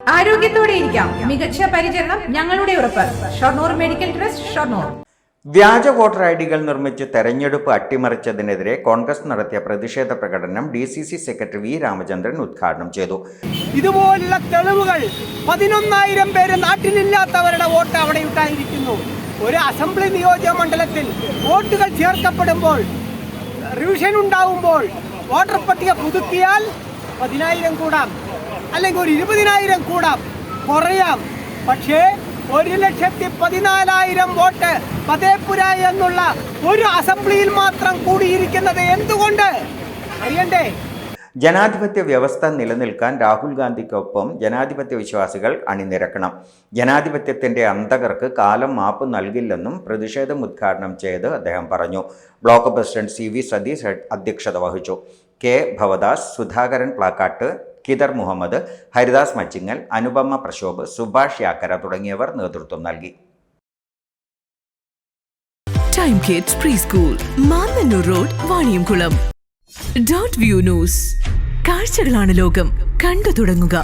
ആരോഗ്യത്തോടെ ഇരിക്കാം. മികച്ച പരിചരണം ഞങ്ങളുടെ ഉറപ്പ്. Shoranur medical trust Shoranur. വ്യാജ വോട്ടർ ഐ ഡികൾ നിർമ്മിച്ച് തെരഞ്ഞെടുപ്പ് അട്ടിമറിച്ചതിനെതിരെ കോൺഗ്രസ് നടത്തിയ പ്രതിഷേധ പ്രകടനം D C C secretary V Ramachandran ഉദ്ഘാടനം ചെയ്തു. ഇതുപോലുള്ള തെളിവുകൾ പതിനൊന്നായിരം പേര് നാട്ടിലില്ലാത്തവരുടെ വോട്ട് അവിടെ ഉണ്ടായിരിക്കുന്നു ഒരു അസംബ്ലി നിയോജക മണ്ഡലത്തിൽ വോട്ടുകൾ ചേർക്കപ്പെടുമ്പോൾ റിവിഷൻ ഉണ്ടാവുമ്പോൾ വോട്ടർ പട്ടിക പുതുക്കിയാൽ പതിനായിരം കൂടാം. അല്ലെങ്കിൽ ഒരു ഇരുപതിനായിരം കൂടാം. കുറയാം. പക്ഷേ ഒരു ലക്ഷത്തി പതിനാലായിരം വോട്ട് പതേപുര എന്നുള്ള ഒരു അസംബ്ലിയിൽ മാത്രം കൂടിയിരിക്കുന്നത് എന്തുകൊണ്ട്? അറിയണ്ടേ? ജനാധിപത്യ വ്യവസ്ഥ നിലനിൽക്കാൻ രാഹുൽ ഗാന്ധിക്കൊപ്പം ജനാധിപത്യ വിശ്വാസികൾ അണിനിരക്കണം. ജനാധിപത്യത്തിന്റെ അന്തകർക്ക് കാലം മാപ്പ് നൽകില്ലെന്നും പ്രതിഷേധം ഉദ്ഘാടനം ചെയ്ത് അദ്ദേഹം പറഞ്ഞു. Block president C V Satheesh അധ്യക്ഷത വഹിച്ചു. കെ. ഭവദാസ് സുധാകരൻ പ്ലാക്കാട്ട് കിദർ മുഹമ്മദ് ഹരിദാസ് മച്ചിങ്ങൽ അനുപമ പ്രശോഭ് സുഭാഷ് യാക്കര തുടങ്ങിയവർ നേതൃത്വം നൽകി. Time kids pre school Mannanur road Vaniyamkulam dot view news കാഴ്ചകളാണ് ലോകം. കണ്ടു തുടങ്ങുക.